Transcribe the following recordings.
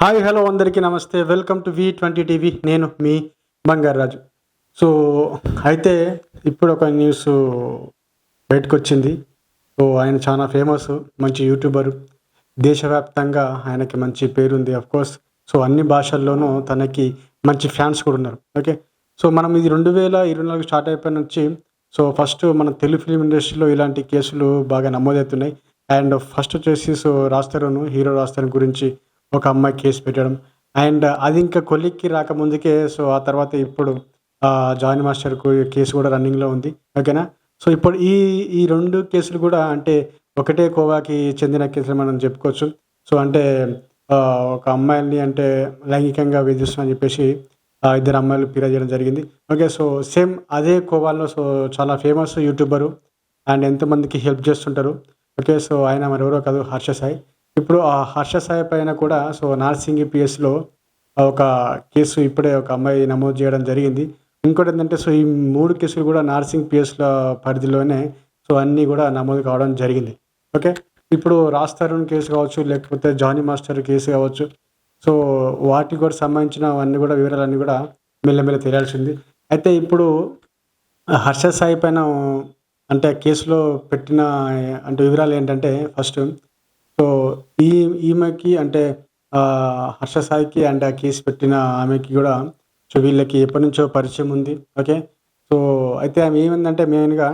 Hi hello అందరికీ నమస్తే. Welcome to V twenty TV నేను మీ బంగారాజు సో అయితే ఇప్పుడు ఒక న్యూస్ బయటకు వచ్చింది సో ఆయన చాలా ఫేమస్ మంచి యూట్యూబర్ దేశవ్యాప్తంగా ఆయనకి మంచి పేరుంది అఫ్ కోర్స్ సో అన్ని భాషల్లోనూ తనకి మంచి ఫ్యాన్స్ కూడా ఉన్నారు. ఓకే సో మనం ఇది రెండు వేల ఇరవై నాలుగు స్టార్ట్ అయిపోయిన నుంచి సో ఫస్ట్ మన తెలుగు ఫిలిం ఇండస్ట్రీలో ఇలాంటి కేసులు బాగా నమోదవుతున్నాయి. అండ్ ఫస్ట్ వచ్చేసి సో రాస్తారును హీరో రాస్తారు గురించి ఒక అమ్మాయి కేసు పెట్టడం. అండ్ అది ఇంకా కొలిక్కి రాకముందుకే సో ఆ తర్వాత ఇప్పుడు జాయిన్ మాస్టర్కు కేసు కూడా రన్నింగ్లో ఉంది. ఓకేనా? సో ఇప్పుడు ఈ ఈ రెండు కేసులు కూడా అంటే ఒకటే కోవాకి చెందిన కేసులు మనం చెప్పుకోవచ్చు. సో అంటే ఒక అమ్మాయిని అంటే లైంగికంగా వేధిస్తుందని చెప్పేసి ఇద్దరు అమ్మాయిలు ఫిర్యాదు చేయడం జరిగింది. ఓకే సో సేమ్ అదే కోవాల్లో సో చాలా ఫేమస్ యూట్యూబరు అండ్ ఎంతమందికి హెల్ప్ చేస్తుంటారు. ఓకే సో ఆయన మరి ఎవరో కాదు హర్ష సాయి. ఇప్పుడు ఆ హర్ష సాయి పైన కూడా సో నార్సింగి పిఎస్లో ఒక కేసు ఇప్పుడే ఒక అమ్మాయి నమోదు చేయడం జరిగింది. ఇంకోటి ఏంటంటే సో ఈ మూడు కేసులు కూడా నార్సింగ్ పిఎస్ల పరిధిలోనే సో అన్నీ కూడా నమోదు కావడం జరిగింది. ఓకే? ఇప్పుడు రాస్తారున్ కేసు కావచ్చు లేకపోతే జానీ మాస్టర్ కేసు కావచ్చు సో వాటికి కూడా సంబంధించిన అన్ని కూడా వివరాలన్నీ కూడా మెల్లమెల్ల తెలియాల్సింది అయితే ఇప్పుడు హర్ష సాయి పైన అంటే కేసులో పెట్టిన అంటే వివరాలు ఏంటంటే ఫస్ట్ సో ఈ ఈమెకి అంటే హర్ష సాయికి అండ్ ఆ కేసు పెట్టిన ఆమెకి కూడా సో వీళ్ళకి ఎప్పటి నుంచో పరిచయం ఉంది. ఓకే? సో అయితే ఆమె ఏమైందంటే మెయిన్గా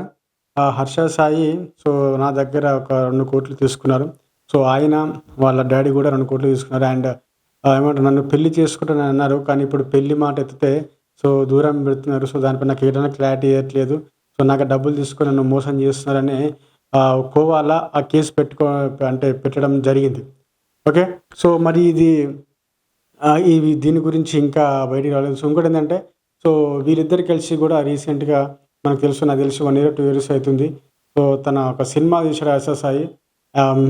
హర్ష సాయి సో నా దగ్గర ఒక రెండు కోట్లు తీసుకున్నారు. సో ఆయన వాళ్ళ డాడీ కూడా రెండు కోట్లు తీసుకున్నారు. అండ్ ఏమంటారు నన్ను పెళ్ళి చేసుకుంటానని అన్నారు. కానీ ఇప్పుడు పెళ్ళి మాట ఎత్తితే సో దూరం పెడుతున్నారు. సో దానిపై నాకు ఏదైనా క్లారిటీ ఇవ్వట్లేదు. సో నాకు డబ్బులు తీసుకొని నన్ను మోసం చేస్తున్నారని కోవాల? ఆ కేసు పెట్టుకో అంటే పెట్టడం జరిగింది. ఓకే? సో మరి ఇది ఇవి దీని గురించి ఇంకా బయటికి రాలేదు. సో ఇంకోటి ఏంటంటే సో వీరిద్దరు కలిసి కూడా రీసెంట్గా మనకు తెలుసు నాకు తెలిసి వన్ ఇయర్ టూ ఇయర్స్ అవుతుంది. సో తన ఒక సినిమా తీసాడు ఎస్ఎస్ఐ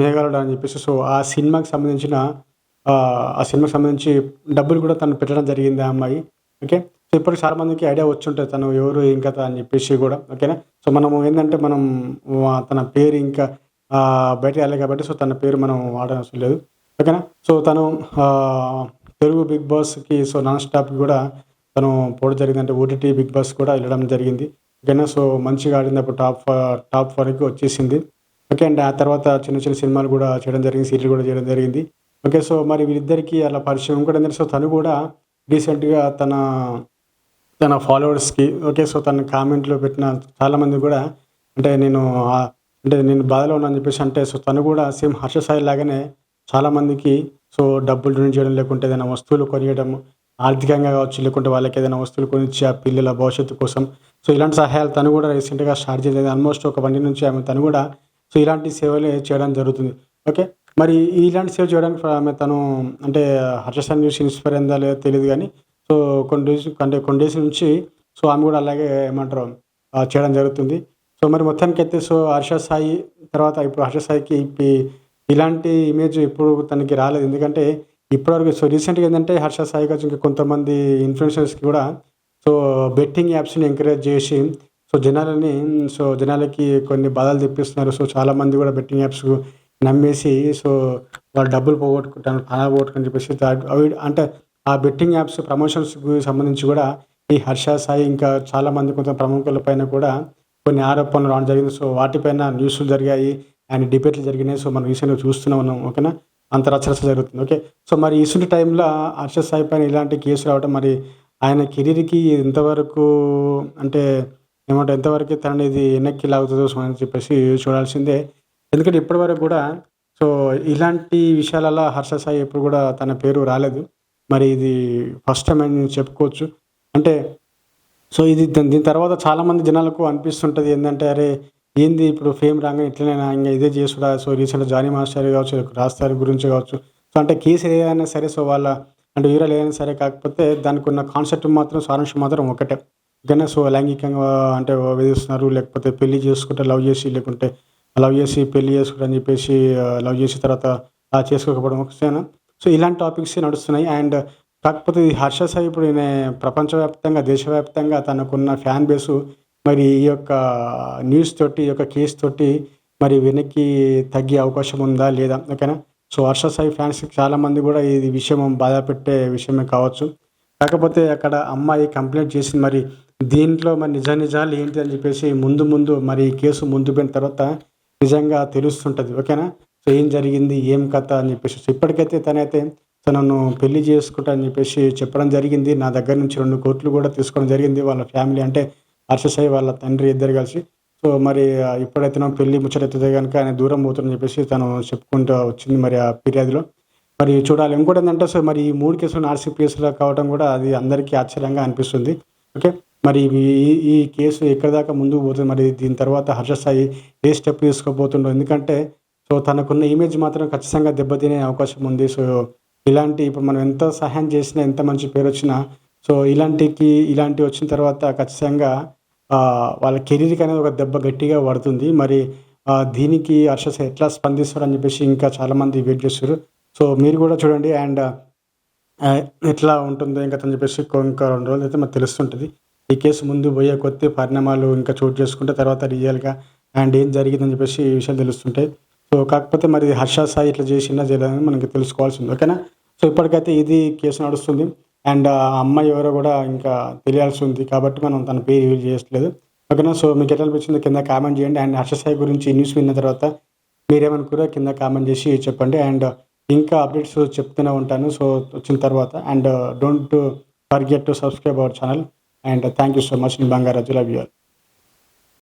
మేఘాలుడు అని చెప్పేసి. సో ఆ సినిమాకి సంబంధించిన ఆ సినిమాకి సంబంధించి డబ్బులు కూడా తను పెట్టడం జరిగింది ఆ అమ్మాయి. ఓకే? ఇప్పటికి చాలా మందికి ఐడియా వచ్చుంటుంది తను ఎవరు ఏం కథ అని చెప్పేసి కూడా ఓకేనా? సో మనము ఏంటంటే మనం తన పేరు ఇంకా బయట వెళ్ళాలి కాబట్టి సో తన పేరు మనం వాడనవసరం లేదు ఓకేనా? సో తను తెలుగు బిగ్ బాస్కి సో నాన్ స్టాప్ కూడా తను పోవడం జరిగింది అంటే ఓటీటీ బిగ్ బాస్ కూడా వెళ్ళడం జరిగింది ఓకేనా? సో మంచిగా ఆడింది అప్పుడు టాప్ టాప్ ఫోర్కి వచ్చేసింది ఓకే? అండ్ ఆ తర్వాత చిన్న చిన్న సినిమాలు కూడా చేయడం జరిగింది సీరియల్ కూడా చేయడం జరిగింది ఓకే? సో మరి వీరిద్దరికి అలా పరిచయం కూడా ఏంటంటే సో తను కూడా రీసెంట్గా తన తన ఫాలోవర్స్కి ఓకే సో తన కామెంట్లో పెట్టిన చాలామంది కూడా అంటే నేను అంటే నేను బాధలో ఉన్నాను చెప్పేసి అంటే సో తను కూడా సేమ్ హర్ష సాయి లాగానే చాలామందికి సో డబ్బులు డొనేట్ చేయడం లేకుంటే ఏదైనా వస్తువులు కొనియడం ఆర్థికంగా కావచ్చు లేకుంటే వాళ్ళకి ఏదైనా వస్తువులు కొనిచ్చి ఆ పిల్లల భవిష్యత్తు కోసం. సో ఇలాంటి సహాయాలు తను కూడా రీసెంట్గా స్టార్ట్ చేసేది. ఆల్మోస్ట్ ఒక వన్ నుంచి ఆమె తను కూడా సో ఇలాంటి సేవలు చేయడం జరుగుతుంది. ఓకే మరి ఇలాంటి సేవ చేయడానికి ఆమె తను అంటే హర్షసాన్ని చూసి ఇన్స్పైర్ అయిందా లేదో తెలియదు కానీ సో కొన్ని డేస్ అంటే కొన్ని డేస్ నుంచి సో ఆమె కూడా అలాగే ఏమంటారు చేయడం జరుగుతుంది. సో మరి మొత్తానికి అయితే సో హర్ష సాయి తర్వాత ఇప్పుడు హర్ష సాయికి ఇలాంటి ఇమేజ్ ఇప్పుడు తనకి రాలేదు. ఎందుకంటే ఇప్పటివరకు సో రీసెంట్గా ఏంటంటే హర్ష సాయి గారు ఇంకా కొంతమంది ఇన్ఫ్లుయెన్సర్స్కి కూడా సో బెట్టింగ్ యాప్స్ని ఎంకరేజ్ చేసి సో జనాలని సో జనాలకి కొన్ని బాధలు తెప్పిస్తున్నారు. సో చాలామంది కూడా బెట్టింగ్ యాప్స్ నమ్మేసి సో వాళ్ళు డబ్బులు పోగొట్టుకుంటాను ప్రాణాలు పోగొట్టుకుని చెప్పేసి అవి అంటే ఆ బెట్టింగ్ యాప్స్ ప్రమోషన్స్కి సంబంధించి కూడా ఈ హర్ష సాయి ఇంకా చాలామంది కొంత ప్రముఖుల పైన కూడా కొన్ని ఆరోపణలు రావడం జరిగింది. సో వాటిపైన న్యూస్లు జరిగాయి అండ్ డిబేట్లు జరిగినాయి. సో మనం రీసెంట్గా చూస్తూనే ఉన్నాం ఓకేనా? అంత రచరచ జరుగుతుంది. ఓకే? సో మరి ఇసుంటి టైంలో హర్ష సాయి పైన ఇలాంటి కేసు రావడం మరి ఆయన కెరీర్కి ఎంతవరకు అంటే ఏమంటే ఎంతవరకు తనని ఇది వెనక్కి లాగుతుందో సో అని చెప్పేసి చూడాల్సిందే. ఎందుకంటే ఇప్పటివరకు కూడా సో ఇలాంటి విషయాలలో హర్ష సాయి ఎప్పుడు కూడా తన పేరు రాలేదు. మరి ఇది ఫస్ట్ టైం అని చెప్పుకోవచ్చు. అంటే సో ఇది దీని తర్వాత చాలా మంది జనాలకు అనిపిస్తుంటుంది ఏంటంటే అరే ఏంది ఇప్పుడు ఫేమ్ రాగా ఇట్లనైనా ఇంకా ఇదే చేసుడా? సో రీసెంట్ జానీ మాస్టర్ కావచ్చు రాస్తారు గురించి కావచ్చు. సో అంటే కేసు ఏదైనా సరే సో వాళ్ళ అంటే వీరాలు ఏదైనా సరే కాకపోతే దానికి ఉన్న కాన్సెప్ట్ మాత్రం సారాంశం మాత్రం ఒకటే. ఓకేనా సో లైంగికంగా అంటే వేధిస్తున్నారు లేకపోతే పెళ్ళి చేసుకుంటే లవ్ చేసి లేకుంటే లవ్ చేసి పెళ్ళి చేసుకుంటా అని చెప్పేసి లవ్ చేసిన తర్వాత చేసుకోకపోవడం ఒకసేనా సో ఇలాంటి టాపిక్స్ నడుస్తున్నాయి. అండ్ కాకపోతే హర్ష సాయి ఇప్పుడు ప్రపంచవ్యాప్తంగా దేశవ్యాప్తంగా తనకున్న ఫ్యాన్ బేసు మరి ఈ యొక్క న్యూస్ తోటి ఈ యొక్క కేసు తోటి మరి వెనక్కి తగ్గే అవకాశం ఉందా లేదా? ఓకేనా? సో హర్ష సాయి ఫ్యాన్స్కి చాలామంది కూడా ఇది విషయం బాధ పెట్టే విషయమే కావచ్చు. కాకపోతే అక్కడ అమ్మాయి కంప్లైంట్ చేసింది. మరి దీంట్లో మరి నిజ నిజాలు ఏంటి అని చెప్పేసి ముందు ముందు మరి కేసు ముందు పోయిన తర్వాత నిజంగా తెలుస్తుంటుంది. ఓకేనా? సో ఏం జరిగింది ఏం కథ అని చెప్పేసి. ఇప్పటికైతే తనైతే తనను పెళ్ళి చేసుకుంటా అని చెప్పేసి చెప్పడం జరిగింది. నా దగ్గర నుంచి రెండు కోట్లు కూడా తీసుకోవడం జరిగింది వాళ్ళ ఫ్యామిలీ. అంటే హర్షసాయి వాళ్ళ తండ్రి ఇద్దరు కలిసి. సో మరి ఎప్పుడైతే పెళ్ళి ముచ్చటైతే కనుక ఆయన దూరం పోతుందని చెప్పేసి తను చెప్పుకుంటూ వచ్చింది మరి ఆ ఫిర్యాదులో. మరి చూడాలి. ఇంకోటి ఏంటంటే సో మరి ఈ మూడు కేసులు ఆర్సీపీఎస్లో కావడం కూడా అది అందరికీ ఆశ్చర్యంగా అనిపిస్తుంది. ఓకే? మరి ఈ ఈ కేసు ఎక్కడి దాకా ముందుకు పోతుంది? మరి దీని తర్వాత హర్ష సాయి ఏ స్టెప్ తీసుకోబోతుండో ఎందుకంటే సో తనకున్న ఇమేజ్ మాత్రం ఖచ్చితంగా దెబ్బతినే అవకాశం ఉంది. సో ఇలాంటి ఇప్పుడు మనం ఎంత సహాయం చేసినా ఎంత మంచి పేరు వచ్చినా సో ఇలాంటికి ఇలాంటి వచ్చిన తర్వాత ఖచ్చితంగా వాళ్ళ కెరీర్కి అనేది ఒక దెబ్బ గట్టిగా పడుతుంది. మరి దీనికి హర్ష ఎట్లా స్పందిస్తారు అని చెప్పేసి ఇంకా చాలామంది వెయిట్ చేస్తారు సో మీరు కూడా చూడండి. అండ్ ఎట్లా ఉంటుందో ఇంకా అని చెప్పేసి ఇంకా రెండు రోజులు అయితే మనకు తెలుస్తుంటుంది. ఈ కేసు ముందు పోయే కొద్ది పరిణామాలు ఇంకా చోటు చేసుకుంటే తర్వాత రియల్గా అండ్ ఏం జరిగిందని చెప్పేసి ఈ విషయాలు తెలుస్తుంటాయి. సో కాకపోతే మరి హర్ష సాయి ఇట్లా చేసిందా చేయలేదని మనకి తెలుసుకోవాల్సింది ఓకేనా? సో ఇప్పటికైతే ఇది కేసు నడుస్తుంది. అండ్ ఆ అమ్మాయి ఎవరో కూడా ఇంకా తెలియాల్సి ఉంది కాబట్టి మనం తన పేరు రివీల్ చేయట్లేదు. ఓకేనా? సో మీకు ఎట్లా అనిపించిందో కింద కామెంట్ చేయండి. అండ్ హర్ష సాయి గురించి న్యూస్ విన్న తర్వాత మీరేమనుకున్నారో కింద కామెంట్ చేసి చెప్పండి. అండ్ ఇంకా అప్డేట్స్ చెప్తూనే ఉంటాను. సో వచ్చిన తర్వాత and don't forget to subscribe our channel. And thank you so much. Bangarraju love you